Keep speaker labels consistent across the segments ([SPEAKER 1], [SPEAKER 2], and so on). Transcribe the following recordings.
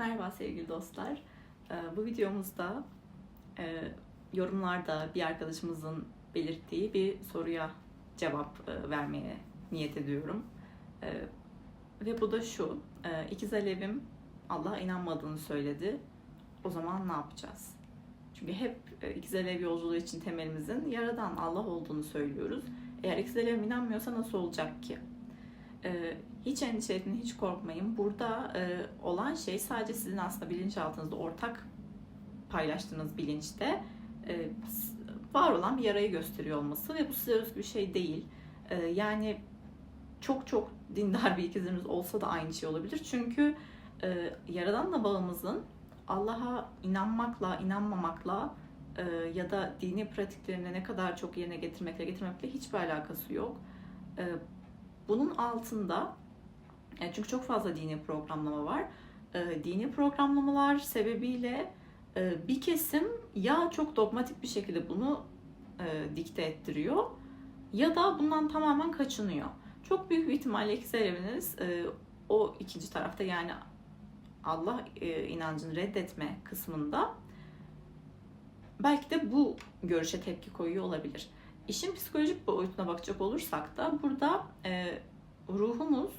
[SPEAKER 1] Merhaba sevgili dostlar. Ee, Bu videomuzda e, yorumlarda bir arkadaşımızın belirttiği bir soruya cevap e, vermeye niyet ediyorum. E, Ve bu da şu, ikiz Alev'im Allah'a inanmadığını söyledi. O zaman ne yapacağız? Çünkü hep ikiz Alev yolculuğu için temelimizin Yaradan Allah olduğunu söylüyoruz. Eğer ikiz Alev'im inanmıyorsa nasıl olacak ki? Ee, hiç endişe etmeyin, hiç korkmayın. Burada e, olan şey sadece sizin aslında bilinçaltınızda ortak paylaştığınız bilinçte e, var olan bir yarayı gösteriyor olması ve bu size özgü bir şey değil. E, yani çok çok dindar bir ikizimiz olsa da aynı şey olabilir. Çünkü e, Yaradan'la bağımızın Allah'a inanmakla, inanmamakla ya da dini pratiklerini ne kadar çok yerine getirmekle, getirmemekle hiçbir alakası yok. E, bunun altında e, çünkü çok fazla dini programlama var. E, Dini programlamalar sebebiyle e, bir kesim ya çok dogmatik bir şekilde bunu dikte ettiriyor ya da bundan tamamen kaçınıyor. Çok büyük bir ihtimalle ikizler eviniz e, o ikinci tarafta yani Allah inancını reddetme kısmında belki de bu görüşe tepki koyuyor olabilir. İşin psikolojik boyutuna bakacak olursak da burada e, ruhumuz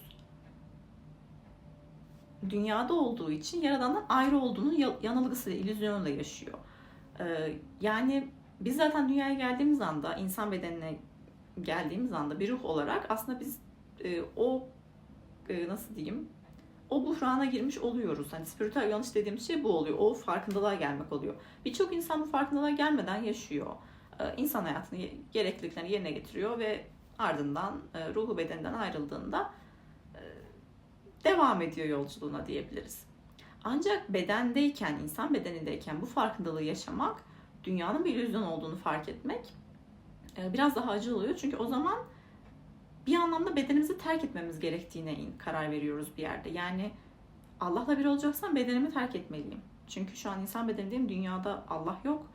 [SPEAKER 1] dünyada olduğu için Yaradan'dan ayrı olduğunu ya- yanılgısıyla, illüzyonuyla yaşıyor. E, yani biz zaten dünyaya geldiğimiz anda, insan bedenine geldiğimiz anda bir ruh olarak aslında biz e, o e, nasıl diyeyim o buhrana girmiş oluyoruz. Hani spiritüel uyanış dediğimiz şey bu oluyor. O farkındalığa gelmek oluyor. Birçok insan bu farkındalığa gelmeden yaşıyor. Ee, İnsan hayatını gerekliliklerini yerine getiriyor ve ardından e, ruhu bedeninden ayrıldığında e, devam ediyor yolculuğuna diyebiliriz. Ancak bedendeyken, insan bedenindeyken bu farkındalığı yaşamak, dünyanın bir illüzyon olduğunu fark etmek e, biraz daha acı oluyor. Çünkü o zaman bir anlamda bedenimizi terk etmemiz gerektiğine in- karar veriyoruz bir yerde. Yani Allah'la bir olacaksam bedenimi terk etmeliyim. Çünkü şu an insan bedenindeyim, dünyada Allah yok.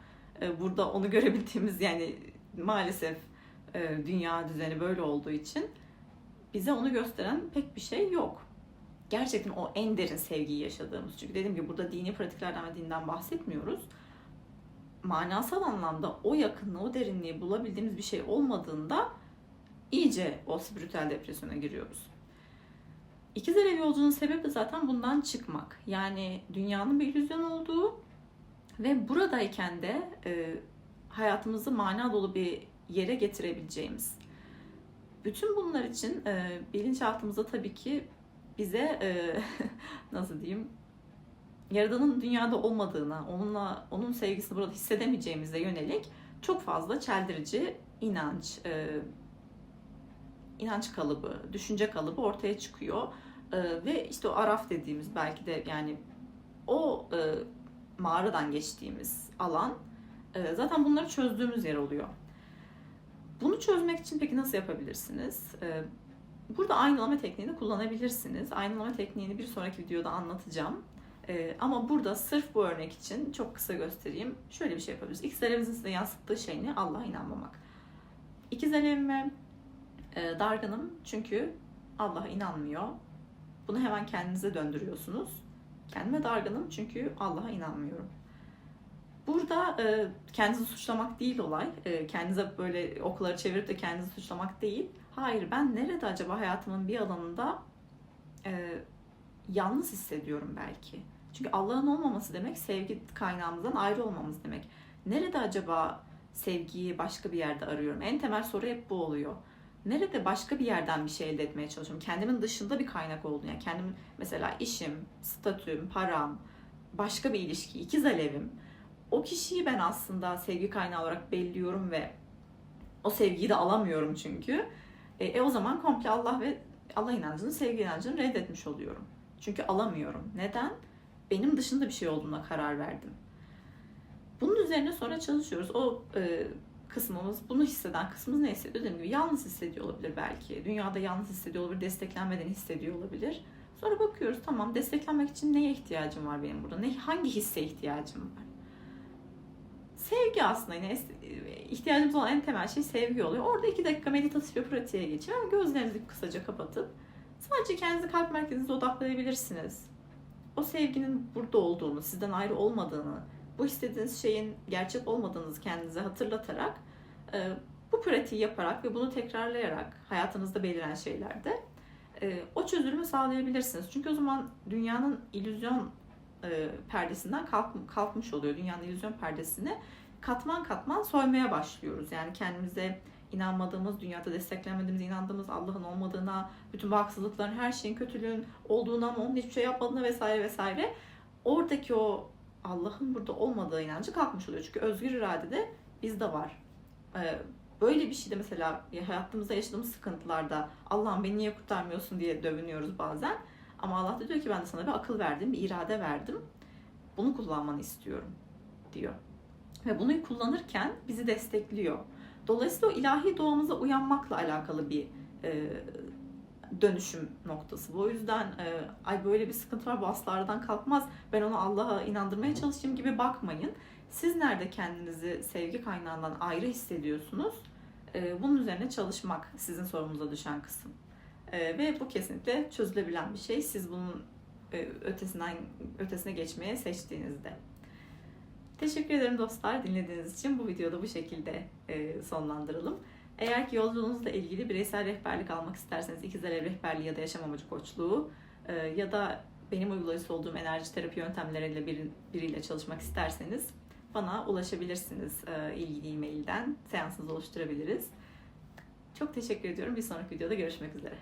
[SPEAKER 1] Ee, Burada onu görebildiğimiz yani maalesef e, dünya düzeni böyle olduğu için bize onu gösteren pek bir şey yok. Gerçekten o en derin sevgiyi yaşadığımız. Çünkü dediğim gibi burada dini pratiklerden ve dinden bahsetmiyoruz. Manasal anlamda o yakınlığı, o derinliği bulabildiğimiz bir şey olmadığında iyice o spiritüel depresyona giriyoruz. İkizler ev yolculuğunun sebebi zaten bundan çıkmak. Yani dünyanın bir illüzyon olduğu ve buradayken de e, hayatımızı mana dolu bir yere getirebileceğimiz. Bütün bunlar için e, bilinçaltımızda tabii ki bize e, nasıl diyeyim Yaradan'ın dünyada olmadığına, onunla onun sevgisini burada hissedemeyeceğimize yönelik çok fazla çeldirici inanç, e, inanç kalıbı, düşünce kalıbı ortaya çıkıyor. Ee, ve işte o araf dediğimiz belki de yani o e, mağaradan geçtiğimiz alan e, zaten bunları çözdüğümüz yer oluyor. Bunu çözmek için peki nasıl yapabilirsiniz? Ee, burada aynalama tekniğini kullanabilirsiniz. Aynalama tekniğini bir sonraki videoda anlatacağım. Ee, ama burada sırf bu örnek için çok kısa göstereyim. Şöyle bir şey yapabiliriz. İkiz alevimizin size yansıttığı şey ne? Allah'a inanmamak. İkiz alevime e, dargınım çünkü Allah'a inanmıyor. Bunu hemen kendinize döndürüyorsunuz. Kendime dargınım çünkü Allah'a inanmıyorum. Burada e, kendinizi suçlamak değil olay. E, kendinize böyle okulları çevirip de kendinizi suçlamak değil. Hayır ben nerede acaba hayatımın bir alanında e, yalnız hissediyorum belki. Çünkü Allah'ın olmaması demek sevgi kaynağımızdan ayrı olmamız demek. Nerede acaba sevgiyi başka bir yerde arıyorum? En temel soru hep bu oluyor nerede başka bir yerden bir şey elde etmeye çalışıyorum? Kendimin dışında bir kaynak olduğunu yani kendimin mesela işim, statüm, param, başka bir ilişki, ikiz alevim. O kişiyi ben aslında sevgi kaynağı olarak belliyorum ve o sevgiyi de alamıyorum çünkü. E, e o zaman komple Allah ve Allah inancını, sevgi inancını reddetmiş oluyorum. Çünkü alamıyorum. Neden? Benim dışında bir şey olduğuna karar verdim. Bunun üzerine sonra çalışıyoruz. O e, kısmımız, bunu hisseden kısmımız ne hissediyor? Dediğim gibi yalnız hissediyor olabilir belki. Dünyada yalnız hissediyor olabilir, desteklenmeden hissediyor olabilir. Sonra bakıyoruz tamam desteklenmek için neye ihtiyacım var benim burada? Ne, hangi hisse ihtiyacım var? Sevgi aslında yine ihtiyacımız olan en temel şey sevgi oluyor. Orada iki dakika meditatif bir pratiğe geçin. Gözlerinizi kısaca kapatıp sadece kendinizi kalp merkezinize odaklayabilirsiniz. o sevginin burada olduğunu, sizden ayrı olmadığını, bu istediğiniz şeyin gerçek olmadığınızı kendinize hatırlatarak e, bu pratiği yaparak ve bunu tekrarlayarak hayatınızda beliren şeylerde e, o çözülümü sağlayabilirsiniz. Çünkü o zaman dünyanın illüzyon e, perdesinden kalk, kalkmış oluyor. Dünyanın illüzyon perdesini katman katman soymaya başlıyoruz. Yani kendimize inanmadığımız, dünyada desteklenmediğimiz, inandığımız Allah'ın olmadığına, bütün bu haksızlıkların, her şeyin kötülüğün olduğuna ama onun hiçbir şey yapmadığına vesaire vesaire. Oradaki o Allah'ın burada olmadığı inancı kalkmış oluyor. Çünkü özgür irade de bizde var. Ee, böyle bir şeyde mesela hayatımızda yaşadığımız sıkıntılarda Allah'ım beni niye kurtarmıyorsun diye dövünüyoruz bazen. Ama Allah da diyor ki ben de sana bir akıl verdim, bir irade verdim. Bunu kullanmanı istiyorum diyor. Ve bunu kullanırken bizi destekliyor. Dolayısıyla o ilahi doğamıza uyanmakla alakalı bir e, dönüşüm noktası. Bu yüzden e, ay böyle bir sıkıntı var bu asla aradan kalkmaz. Ben onu Allah'a inandırmaya çalışayım gibi bakmayın. Siz nerede kendinizi sevgi kaynağından ayrı hissediyorsunuz? E, bunun üzerine çalışmak sizin sorumuza düşen kısım. E, ve bu kesinlikle çözülebilen bir şey. Siz bunun e, ötesinden ötesine geçmeye seçtiğinizde. Teşekkür ederim dostlar dinlediğiniz için. Bu videoda bu şekilde e, sonlandıralım. Eğer ki yolculuğunuzla ilgili bireysel rehberlik almak isterseniz ikizler ev rehberliği ya da yaşam amacı koçluğu e, ya da benim uygulayıcısı olduğum enerji terapi yöntemleriyle bir, biriyle çalışmak isterseniz bana ulaşabilirsiniz e, ilgili e-mailden. Seansınızı oluşturabiliriz. Çok teşekkür ediyorum. Bir sonraki videoda görüşmek üzere.